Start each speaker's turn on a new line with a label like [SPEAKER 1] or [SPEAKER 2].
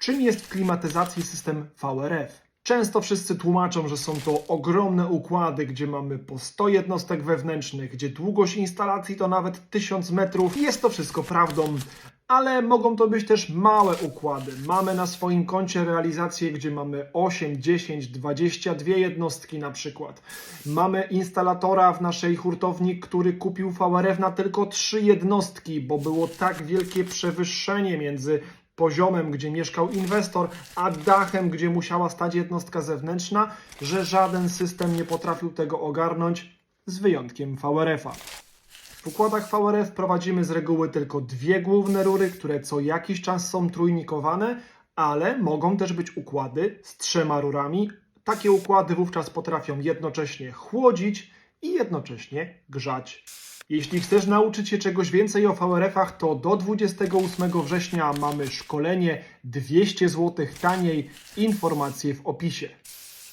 [SPEAKER 1] Czym jest w klimatyzacji system VRF? Często wszyscy tłumaczą, że są to ogromne układy, gdzie mamy po 100 jednostek wewnętrznych, gdzie długość instalacji to nawet 1000 metrów. Jest to wszystko prawdą, ale mogą to być też małe układy. Mamy na swoim koncie realizację, gdzie mamy 8, 10, 22 jednostki na przykład. Mamy instalatora w naszej hurtowni, który kupił VRF na tylko 3 jednostki, bo było tak wielkie przewyższenie między poziomem, gdzie mieszkał inwestor, a dachem, gdzie musiała stać jednostka zewnętrzna, że żaden system nie potrafił tego ogarnąć, z wyjątkiem VRF-a. W układach VRF prowadzimy z reguły tylko dwie główne rury, które co jakiś czas są trójnikowane, ale mogą też być układy z trzema rurami. Takie układy wówczas potrafią jednocześnie chłodzić i jednocześnie grzać. Jeśli chcesz nauczyć się czegoś więcej o VRF-ach, to do 28 września mamy szkolenie 200 zł taniej. Informacje w opisie.